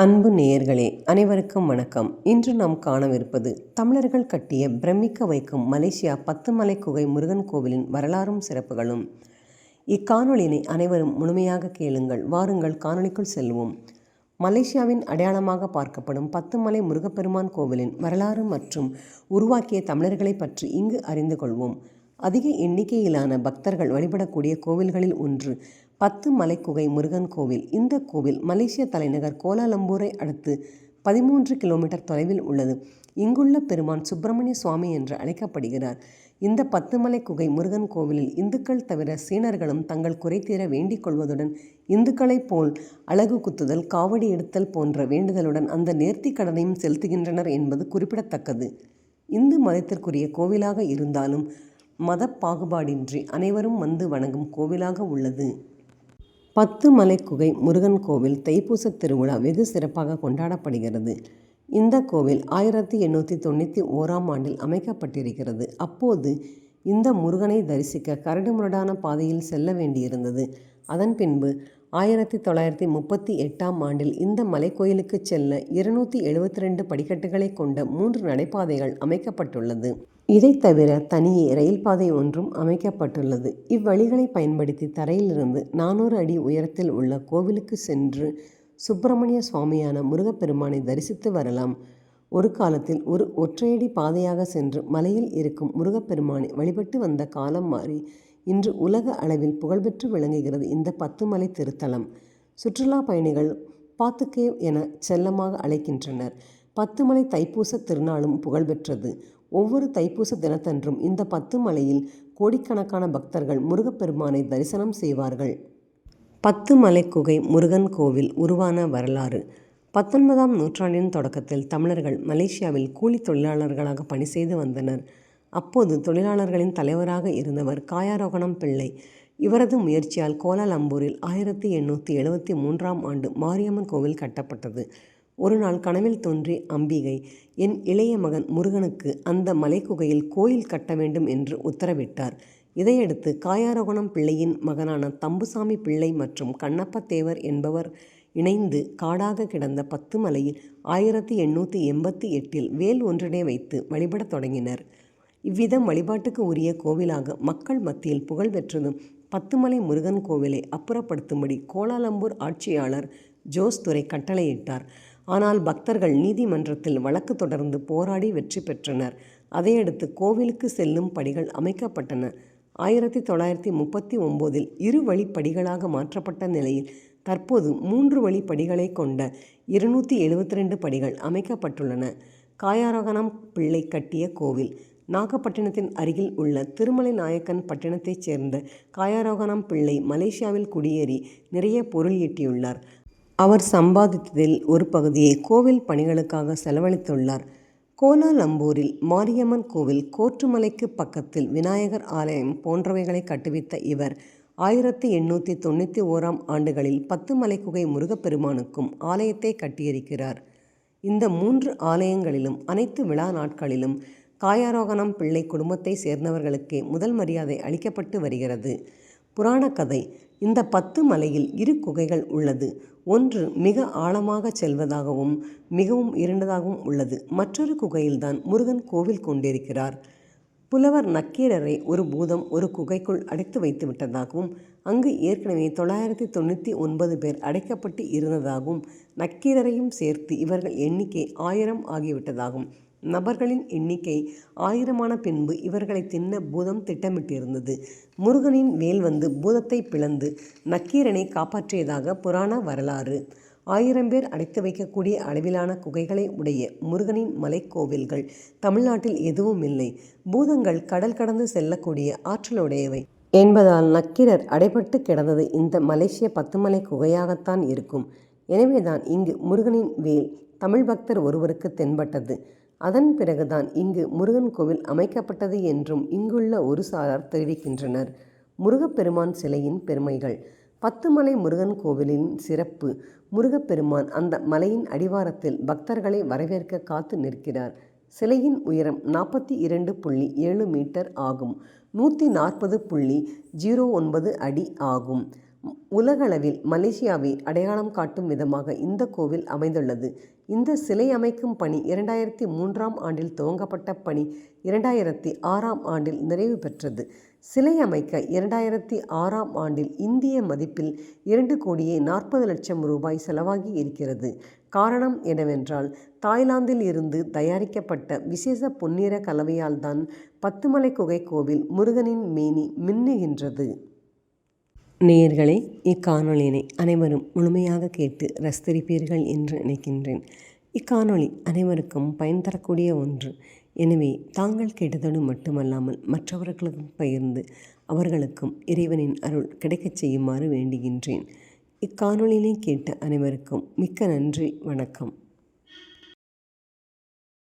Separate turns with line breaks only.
அன்பு நேயர்களே அனைவருக்கும் வணக்கம். இன்று நாம் காணவிருப்பது தமிழர்கள் கட்டிய பிரமிக்க வைக்கும் மலேசியா பத்துமலை குகை முருகன் கோவிலின் வரலாறும் சிறப்புகளும். இக்காணொளியினை அனைவரும் முழுமையாக கேளுங்கள் வாருங்கள் காணொளிக்குள் செல்வோம். மலேசியாவின் அடையாளமாக பார்க்கப்படும் பத்துமலை முருகப்பெருமான் கோவிலின் வரலாறு மற்றும் உருவாக்கிய தமிழர்களை பற்றி இங்கு அறிந்து கொள்வோம். அதிக எண்ணிக்கையிலான பக்தர்கள் வழிபடக்கூடிய கோவில்களில் ஒன்று பத்து மலைக்குகை முருகன் கோவில். இந்த கோவில் மலேசிய தலைநகர் கோலாலம்பூரை அடுத்து பதிமூன்று கிலோமீட்டர் தொலைவில் உள்ளது. இங்குள்ள பெருமான் சுப்பிரமணிய சுவாமி என்று அழைக்கப்படுகிறார். இந்த பத்துமலை குகை முருகன் கோவிலில் இந்துக்கள் தவிர சீனர்களும் தங்கள் குறை தீர வேண்டிக் கொள்வதுடன் இந்துக்களைப் போல் அழகு குத்துதல் காவடி எடுத்தல் போன்ற வேண்டுதலுடன் அந்த நேர்த்தி கடனையும் செலுத்துகின்றனர் என்பது குறிப்பிடத்தக்கது. இந்து மதத்திற்குரிய கோவிலாக இருந்தாலும் மத பாகுபாடின்றி அனைவரும் வந்து வணங்கும் கோவிலாக உள்ளது. பத்து மலைக்குகை முருகன் கோவில் தைப்பூச திருவிழா வெகு சிறப்பாக கொண்டாடப்படுகிறது. இந்த கோவில் ஆயிரத்தி எண்ணூற்றி தொண்ணூற்றி ஓராம் ஆண்டில் அமைக்கப்பட்டிருக்கிறது. அப்போது இந்த முருகனை தரிசிக்க கரடுமுரடான பாதையில் செல்ல வேண்டியிருந்தது. அதன் பின்பு ஆயிரத்தி தொள்ளாயிரத்தி முப்பத்தி எட்டாம் ஆண்டில் இந்த மலைக்கோயிலுக்கு செல்ல இருநூற்றி எழுபத்தி ரெண்டு படிக்கட்டுகளை கொண்ட மூன்று நடைபாதைகள் அமைக்கப்பட்டுள்ளது. இதை தவிர தனியே ரயில் பாதை ஒன்றும் அமைக்கப்பட்டுள்ளது. இவ்வழிகளை பயன்படுத்தி தரையிலிருந்து நானூறு அடி உயரத்தில் உள்ள கோவிலுக்கு சென்று சுப்பிரமணிய சுவாமியான முருகப்பெருமானை தரிசித்து வரலாம். ஒரு காலத்தில் ஒரு ஒற்றையடி பாதையாக சென்று மலையில் இருக்கும் முருகப்பெருமானை வழிபட்டு வந்த காலம் மாறி இன்று உலக அளவில் புகழ்பெற்று விளங்குகிறது இந்த பத்துமலை திருத்தலம். சுற்றுலா பயணிகள் பாத்துக்கேவ் என செல்லமாக அழைக்கின்றனர். பத்துமலை தைப்பூச திருநாளும் புகழ்பெற்றது. ஒவ்வொரு தைப்பூச தினத்தன்றும் இந்த பத்து மலையில் கோடிக்கணக்கான பக்தர்கள் முருகப்பெருமானை தரிசனம் செய்வார்கள். பத்து மலை குகை முருகன் கோவில் உருவான வரலாறு. பத்தொன்பதாம் நூற்றாண்டின் தொடக்கத்தில் தமிழர்கள் மலேசியாவில் கூலி தொழிலாளர்களாக பணி செய்து வந்தனர். அப்போது தொழிலாளர்களின் தலைவராக இருந்தவர் காயாரோகணம் பிள்ளை. இவரது முயற்சியால் கோலாலம்பூரில் ஆயிரத்தி எண்ணூற்றி எழுபத்தி மூன்றாம் ஆண்டு மாரியம்மன் கோவில் கட்டப்பட்டது. ஒரு நாள் கனவில் தோன்றி அம்பிகை என் இளைய மகன் முருகனுக்கு அந்த மலைக்குகையில் கோயில் கட்ட வேண்டும் என்று உத்தரவிட்டார். இதையடுத்து காயாரோகணம் பிள்ளையின் மகனான தம்புசாமி பிள்ளை மற்றும் கண்ணப்ப தேவர் என்பவர் இணைந்து காடாக கிடந்த பத்து மலையில் ஆயிரத்தி எண்ணூற்றி எண்பத்தி எட்டில் வேல் ஒன்றினை வைத்து வழிபடத் தொடங்கினர். இவ்விதம் வழிபாட்டுக்கு உரிய கோவிலாக மக்கள் மத்தியில் புகழ் பெற்றதும் பத்துமலை முருகன் கோவிலை அப்புறப்படுத்தும்படி கோலாலம்பூர் ஆட்சியாளர் ஜோஸ் துறை கட்டளையிட்டார். ஆனால் பக்தர்கள் நீதிமன்றத்தில் வழக்கு தொடர்ந்து போராடி வெற்றி பெற்றனர். அதையடுத்து கோவிலுக்கு செல்லும் படிகள் அமைக்கப்பட்டன. ஆயிரத்தி தொள்ளாயிரத்தி முப்பத்தி ஒம்போதில் இரு வழி படிகளாக மாற்றப்பட்ட நிலையில் தற்போது மூன்று வழி படிகளை கொண்ட இருநூற்றி எழுபத்தி ரெண்டு படிகள் அமைக்கப்பட்டுள்ளன. காயாரோகணம் பிள்ளை கட்டிய கோவில் நாகப்பட்டினத்தின் அருகில் உள்ள திருமலை நாயக்கன் பட்டினத்தைச் சேர்ந்த காயாரோகணம் பிள்ளை மலேசியாவில் குடியேறி நிறைய பொருள் ஈட்டியுள்ளார். அவர் சம்பாதித்ததில் ஒரு பகுதியை கோவில் பணிகளுக்காக செலவழித்துள்ளார். கோலாலம்பூரில் மாரியம்மன் கோவில் கோற்றுமலைக்கு பக்கத்தில் விநாயகர் ஆலயம் போன்றவைகளை கட்டுவித்த இவர் ஆயிரத்தி எண்ணூற்றி தொண்ணூற்றி ஓராம் ஆண்டுகளில் பத்து மலைக்குகை முருகப்பெருமானுக்கும் ஆலயத்தை கட்டியிருக்கிறார். இந்த மூன்று ஆலயங்களிலும் அனைத்து விழா நாட்களிலும் காயாரோகணம் பிள்ளை குடும்பத்தை சேர்ந்தவர்களுக்கே முதல் மரியாதை அளிக்கப்பட்டு வருகிறது. புராண கதை. இந்த பத்து மலையில் இரு குகைகள் உள்ளது. ஒன்று மிக ஆழமாக செல்வதாகவும் மிகவும் இருண்டதாகவும் உள்ளது. மற்றொரு குகையில்தான் முருகன் கோவில் கொண்டிருக்கிறார். புலவர் நக்கீரரை ஒரு பூதம் ஒரு குகைக்குள் அடைத்து வைத்து விட்டதாகவும் அங்கு ஏற்கனவே தொள்ளாயிரத்தி தொண்ணூற்றி ஒன்பது பேர் அடைக்கப்பட்டு இருந்ததாகவும் நக்கீரரையும் சேர்த்து இவர்கள் எண்ணிக்கை ஆயிரம் ஆகிவிட்டதாகும் நபர்களின் எண்ணிக்கை ஆயிரமான பின்பு இவர்களை தின்ன பூதம் திட்டமிட்டிருந்தது. முருகனின் வேல் வந்து பூதத்தை பிளந்து நக்கீரனை காப்பாற்றியதாக புராண வரலாறு. ஆயிரம் பேர் அடைத்து வைக்கக்கூடிய அளவிலான குகைகளை உடைய முருகனின் மலைக்கோவில்கள் தமிழ்நாட்டில் எதுவும் இல்லை. பூதங்கள் கடல் கடந்து செல்லக்கூடிய ஆற்றலுடையவை. என்பதால் நக்கீரர் அடைபட்டு கிடந்தது இந்த மலேசிய பத்துமலை குகையாகத்தான் இருக்கும். எனவேதான் இங்கு முருகனின் வேல் தமிழ் பக்தர் ஒருவருக்கு தென்பட்டது. அதன் பிறகுதான் இங்கு முருகன் கோவில் அமைக்கப்பட்டது என்றும் இங்குள்ள ஒரு சாரார் தெரிவிக்கின்றனர். முருகப்பெருமான் சிலையின் பெருமைகள். பத்துமலை முருகன் கோவிலின் சிறப்பு. முருகப்பெருமான் அந்த மலையின் அடிவாரத்தில் பக்தர்களை வரவேற்க காத்து நிற்கிறார். சிலையின் உயரம் நாற்பத்தி இரண்டு புள்ளி ஏழு மீட்டர் ஆகும். நூற்றி நாற்பது புள்ளி ஜீரோ ஒன்பது அடி ஆகும். உலகளவில் மலேசியாவை அடையாளம் காட்டும் விதமாக இந்த கோவில் அமைந்துள்ளது. இந்த சிலை அமைக்கும் பணி இரண்டாயிரத்தி மூன்றாம் ஆண்டில் துவங்கப்பட்ட பணி இரண்டாயிரத்தி ஆறாம் ஆண்டில் நிறைவு பெற்றது. சிலை அமைக்க இரண்டாயிரத்தி ஆறாம் ஆண்டில் இந்திய மதிப்பில் இரண்டு கோடியே நாற்பது லட்சம் ரூபாய் செலவாகி இருக்கிறது. காரணம் என்னவென்றால் தாய்லாந்தில் இருந்து தயாரிக்கப்பட்ட விசேஷ பொன்னிற கலவையால் தான் பத்துமலை குகை கோவில் முருகனின் மேனி மின்னுகின்றது. நேயர்களே இக்காணொலியினை அனைவரும் முழுமையாக கேட்டு ரசித்திருப்பீர்கள் என்று நினைக்கின்றேன். இக்காணொளி அனைவருக்கும் பயன் தரக்கூடிய ஒன்று. எனவே தாங்கள் கேட்டதோடு மட்டுமல்லாமல் மற்றவர்களுக்கும் பகிர்ந்து அவர்களுக்கும் இறைவனின் அருள் கிடைக்கச் செய்யுமாறு வேண்டுகின்றேன். இக்காணொலியினை கேட்ட அனைவருக்கும் மிக்க நன்றி வணக்கம்.